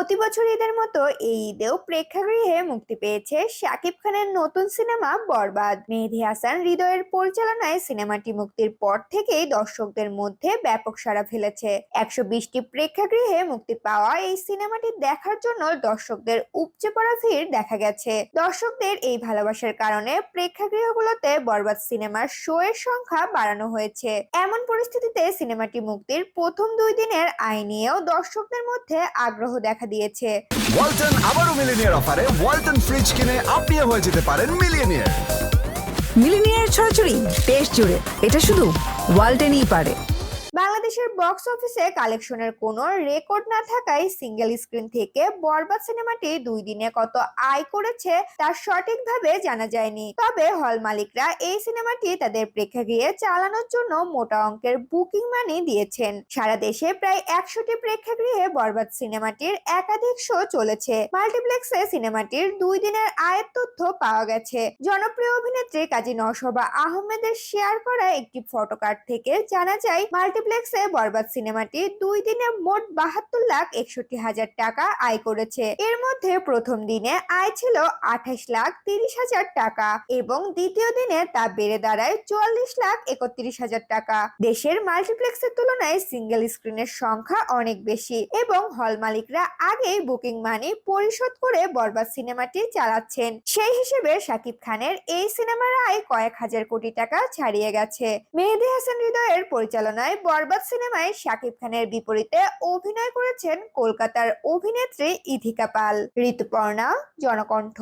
প্রতি বছর ঈদের মতো এই ঈদেও প্রেক্ষাগৃহে মুক্তি পেয়েছে শাকিব খানের নতুন সিনেমা বরবাদ। মেহেদি হাসান হৃদয়ের পরিচালনায় সিনেমাটি মুক্তির পর থেকেই দর্শকদের মধ্যে ব্যাপক সাড়া ফেলেছে। একশো বিশটি প্রেক্ষাগৃহে মুক্তি পাওয়া এই সিনেমাটি দেখার জন্য দর্শকদের উপচে পড়া ভিড় দেখা গেছে। দর্শকদের এই ভালোবাসার কারণে প্রেক্ষাগৃহগুলোতে বরবাদ সিনেমার শো এর সংখ্যা বাড়ানো হয়েছে। এমন পরিস্থিতিতে সিনেমাটি মুক্তির প্রথম দুই দিনের আয় নিয়েও দর্শকদের মধ্যে আগ্রহ দেখা দিয়েছে। ওয়ালটন আবারও মিলিনিয়ার অফারে ওয়ালটন ফ্রিজ কিনে আপনিও হয়ে যেতে পারেন মিলিনিয়ার মিলিনিয়ার ছড়াছড়ি দেশ জুড়ে এটা শুধু ওয়ালটেনই পারে। বাংলাদেশের বক্স অফিসে কালেকশনের কোনো রেকর্ড না থাকায় সিঙ্গেল স্ক্রিন থেকে বরবাদ সিনেমাটি দুই দিনে কত আয় করেছে তা সঠিকভাবে জানা যায়নি। তবে হল মালিকরা এই সিনেমাটি তাদের প্রেক্ষাগৃহে চালানোর জন্য মোটা অঙ্কের বুকিং মানি দিয়েছেন। সারা দেশে প্রায় একশোটি প্রেক্ষাগৃহে বরবাদ সিনেমাটির একাধিক শো চলেছে। মাল্টিপ্লেক্সে সিনেমাটির দুই দিনের আয়ের তথ্য পাওয়া গেছে। জনপ্রিয় অভিনেত্রী কাজী নওশোবা আহমেদের শেয়ার করা একটি ফটোকার্ড থেকে জানা যায় মাল্টিপ্লেক্সে বরবাদ সিনেমাটি দুই দিনে মোট বাহাত্তর লাখ একষট্টি হাজার টাকা আয় করেছে। এর মধ্যে প্রথম দিনে আয় ছিল আঠাশ লাখ তিরিশ হাজার টাকা এবং দ্বিতীয় দিনে তা বেড়ে দাঁড়ায় চুয়াল্লিশ লাখ একত্রিশ হাজার টাকা। দেশের মাল্টিপ্লেক্সের তুলনায় সিঙ্গেল স্ক্রিনের সংখ্যা অনেক বেশি এবং হল মালিকরা আগেই বুকিং মানি পরিশোধ করে বরবাদ সিনেমাটি চালাচ্ছেন। সেই হিসেবে শাকিব খানের এই সিনেমার আয় কয়েক হাজার কোটি টাকা ছাড়িয়ে গেছে। মেহেদী হাসান হৃদয়ের পরিচালনায় বরবাদ সিনেমায় শাকিব খানের বিপরীতে অভিনয় করেছেন কলকাতার অভিনেত্রী ইথিকা পাল ঋতুপর্ণা জনকণ্ঠ।